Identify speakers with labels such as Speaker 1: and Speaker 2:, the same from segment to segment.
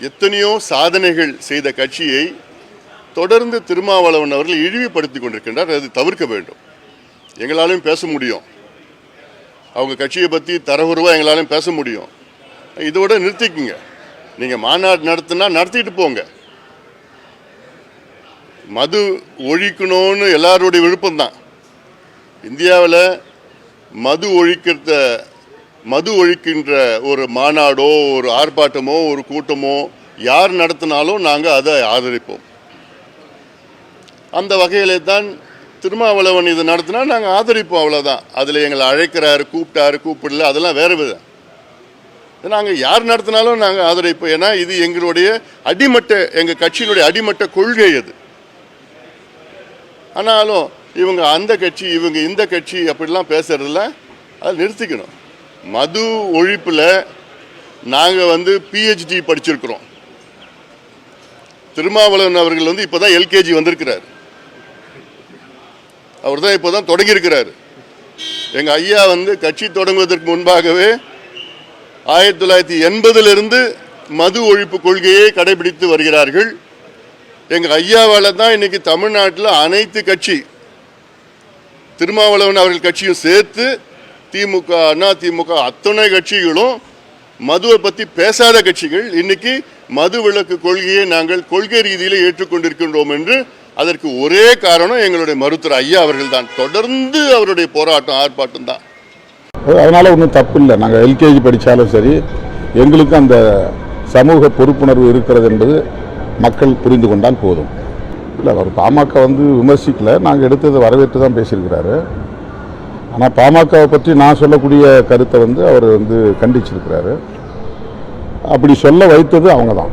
Speaker 1: எத்தனையோ சாதனைகள் செய்த கட்சியை தொடர்ந்து திருமாவளவன் அவர்கள் இழிவுபடுத்தி கொண்டிருக்கின்றார். அது தவிர்க்க வேண்டும். எங்களாலும் பேச முடியும். அவங்க கட்சியை பற்றி தரவுருவாக எங்களாலும் பேச முடியும். இதோட நிறுத்திக்குங்க. நீங்கள் மாநாடு நடத்தினா நடத்திட்டு போங்க. மது ஒழிக்கணும்னு எல்லாருடைய விருப்பம்தான். இந்தியாவில் மது ஒழிக்கிறத மது ஒழிக்கின்ற ஒரு மாநாடோ ஒரு ஆர்ப்பாட்டமோ ஒரு கூட்டமோ யார் நடத்தினாலும் நாங்கள் அதை ஆதரிப்போம். அந்த வகையிலே தான் திருமாவளவன் இது நடத்தினா நாங்கள் ஆதரிப்போம் அவ்வளோதான் அதில் எங்களை அழைக்கிறாரு கூப்பிட்டாரு கூப்பிடல அதெல்லாம் வேறு விதம். நாங்கள் யார் நடத்தினாலும் நாங்கள் ஆதரிப்போம். ஏன்னா இது எங்களுடைய அடிமட்ட எங்கள் கட்சியினுடைய அடிமட்ட கொள்கை அது. ஆனாலும் இவங்க அந்த கட்சி இவங்க இந்த கட்சி அப்படிலாம் பேசுறதுல அதை நிறுத்திக்கணும். மது ஒழிப்பில் நாங்கள் வந்து பிஹெச்டி படிச்சிருக்கிறோம். திருமாவளவன் அவர்கள் வந்து இப்போ தான் எல்கேஜி வந்திருக்கிறார். அவர் தான் இப்போ தான் தொடங்கியிருக்கிறார். எங்கள் ஐயா வந்து கட்சி தொடங்குவதற்கு முன்பாகவே ஆயிரத்தி தொள்ளாயிரத்தி எண்பதிலிருந்து மது ஒழிப்பு கொள்கையை கடைபிடித்து வருகிறார்கள். எங்கள் ஐயாவால் தான் இன்னைக்கு தமிழ்நாட்டில் அனைத்து கட்சி திருமாவளவன் அவர்கள் கட்சியும் சேர்த்து திமுக அண்ணா திமுக அத்தனை கட்சிகளும் மதுவை பற்றி பேசாத கட்சிகள். இன்னைக்கு மது விலக்கு கொள்கையை நாங்கள் கொள்கை ரீதியில் ஏற்றுக்கொண்டிருக்கின்றோம் என்று அதற்கு ஒரே காரணம் எங்களுடைய மருத்துவர் ஐயா அவர்கள் தான் தொடர்ந்து அவருடைய போராட்டம் ஆர்ப்பாட்டம் தான்.
Speaker 2: அதனால் ஒன்றும் தப்பு இல்லை நாங்கள் எல்கேஜி படித்தாலும் சரி எங்களுக்கு அந்த சமூக பொறுப்புணர்வு இருக்கிறது என்பது மக்கள் புரிந்து கொண்டால் போதும். இல்லை அவர் பாமக வந்து விமர்சிக்கல. நாங்கள் எடுத்ததை வரவேற்று தான் பேசியிருக்கிறாரு. ஆனால் பாமகவை பற்றி நான் சொல்லக்கூடிய கருத்தை வந்து அவர் வந்து கண்டிச்சிருக்கிறாரு. அப்படி சொல்ல வைத்தது அவங்க தான்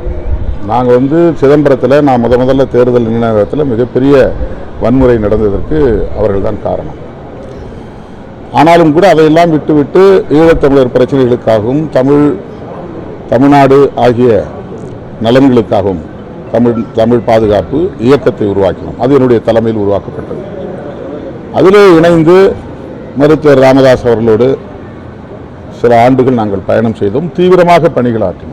Speaker 2: நாங்கள் வந்து சிதம்பரத்தில் நான் முத முதல்ல தேர்தல் நிர்ணயத்தில் மிகப்பெரிய வன்முறை நடந்ததற்கு அவர்கள் தான் காரணம். ஆனாலும் கூட அதையெல்லாம் விட்டுவிட்டு ஈழத்தமிழர் பிரச்சனைகளுக்காகவும் தமிழ் தமிழ்நாடு ஆகிய நலன்களுக்காகவும் தமிழ் தமிழ் பாதுகாப்பு இயக்கத்தை உருவாக்கினோம். அது என்னுடைய தலைமையில் உருவாக்கப்பட்டது. அதிலே இணைந்து மருத்துவர் ராமதாஸ் அவர்களோடு சில ஆண்டுகள் நாங்கள் பயணம் செய்தோம். தீவிரமாக பணிகள் ஆற்றினோம்.